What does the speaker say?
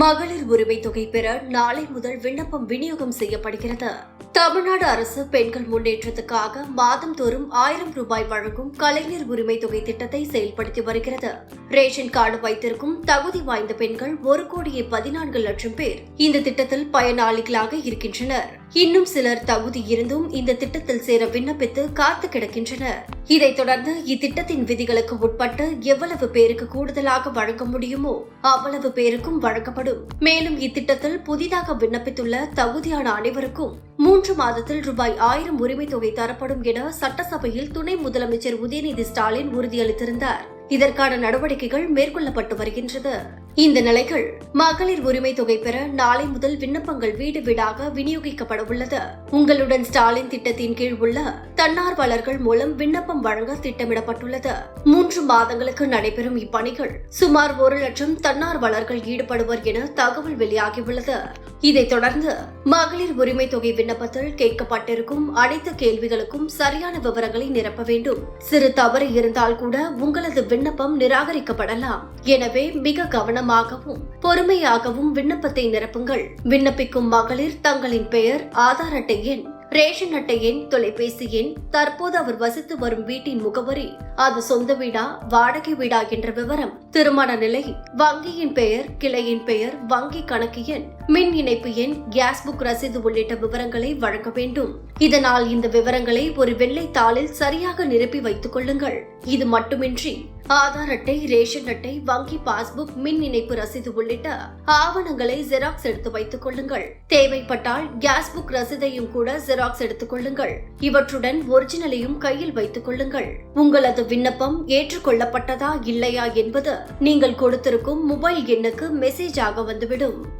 மகளிர் உரிமை தொகை பெற நாளை முதல் விண்ணப்பம் விநியோகம் செய்யப்படுகிறது. தமிழ்நாடு அரசு பெண்கள் முன்னேற்றத்துக்காக மாதந்தோறும் ஆயிரம் ரூபாய் வழங்கும் கலைஞர் உரிமை தொகை திட்டத்தை செயல்படுத்தி வருகிறது. ரேஷன் கார்டு வைத்திருக்கும் தகுதி வாய்ந்த பெண்கள் ஒரு கோடியே பதினான்கு லட்சம் பேர் இந்த திட்டத்தில் பயனாளிகளாக இருக்கின்றனர். இன்னும் சிலர் தகுதி இருந்தும் இந்த திட்டத்தில் சேர விண்ணப்பித்து காத்து கிடக்கின்றனர். இதைத் தொடர்ந்து இத்திட்டத்தின் விதிகளுக்கு உட்பட்டு எவ்வளவு பேருக்கு கூடுதலாக வழங்க முடியுமோ அவ்வளவு பேருக்கும் வழங்கப்படும். மேலும் இத்திட்டத்தில் புதிதாக விண்ணப்பித்துள்ள தகுதியான அனைவருக்கும் மூன்று மாதத்தில் ரூபாய் ஆயிரம் உரிமை தொகை தரப்படும் என சட்டசபையில் துணை முதலமைச்சர் உதயநிதி ஸ்டாலின் உறுதியளித்திருந்தார். இதற்கான நடவடிக்கைகள் மேற்கொள்ளப்பட்டு வருகின்றது. இந்த நிலைகள் மகளிர் உரிமை தொகை பெற நாளை முதல் விண்ணப்பங்கள் வீடு வீடாக விநியோகிக்கப்பட உள்ளது. உங்களுடன் ஸ்டாலின் திட்டத்தின் கீழ் உள்ள தன்னார்வலர்கள் மூலம் விண்ணப்பம் வழங்க திட்டமிடப்பட்டுள்ளது. மூன்று மாதங்களுக்கு நடைபெறும் இப்பணிகள் சுமார் ஒரு லட்சம் தன்னார்வலர்கள் ஈடுபடுவர் என தகவல் வெளியாகியுள்ளது. இதைத் தொடர்ந்து மகளிர் உரிமை தொகை விண்ணப்பத்தில் கேட்கப்பட்டிருக்கும் அனைத்து கேள்விகளுக்கும் சரியான விவரங்களை நிரப்ப வேண்டும். சிறு தவறு இருந்தால் கூட உங்களது விண்ணப்பம் நிராகரிக்கப்படலாம். எனவே மிக கவனமாகவும் பொறுமையாகவும் விண்ணப்பத்தை நிரப்புங்கள். விண்ணப்பிக்கும் மகளிர் தங்களின் பெயர் ஆதார் அட்டை எண் ரேஷன் அட்டை எண் தொலைபேசி எண் தற்போது அவர் வசித்து வரும் வீட்டின் முகவரி அது சொந்த வீடா வாடகை வீடா என்ற விவரம். திருமண நிலை வங்கியின் பெயர் கிளையின் பெயர் வங்கி கணக்கு எண் மின் இணைப்பு எண் கேஸ் புக் ரசீது உள்ளிட்ட விவரங்களை வழங்க வேண்டும். இதனால் இந்த விவரங்களை ஒரு வெள்ளை தாளில் சரியாக நிரப்பி வைத்துக் கொள்ளுங்கள். இது மட்டுமின்றி ஆதார் அட்டை ரேஷன் அட்டை வங்கி பாஸ்புக் மின் இணைப்பு ரசீது உள்ளிட்ட ஆவணங்களை ஜெராக்ஸ் எடுத்து வைத்துக் கொள்ளுங்கள். தேவைப்பட்டால் கேஸ் புக் ரசீதையும் கூட ஜெராக்ஸ் எடுத்துக் கொள்ளுங்கள் இவற்றுடன் ஒரிஜினலையும் கையில் வைத்துக் கொள்ளுங்கள். உங்களது விண்ணப்பம் ஏற்றுக்கொள்ளப்பட்டதா இல்லையா என்பது நீங்கள் கொடுத்திருக்கும் மொபைல் எண்ணுக்கு மெசேஜ் ஆக வந்துவிடும்.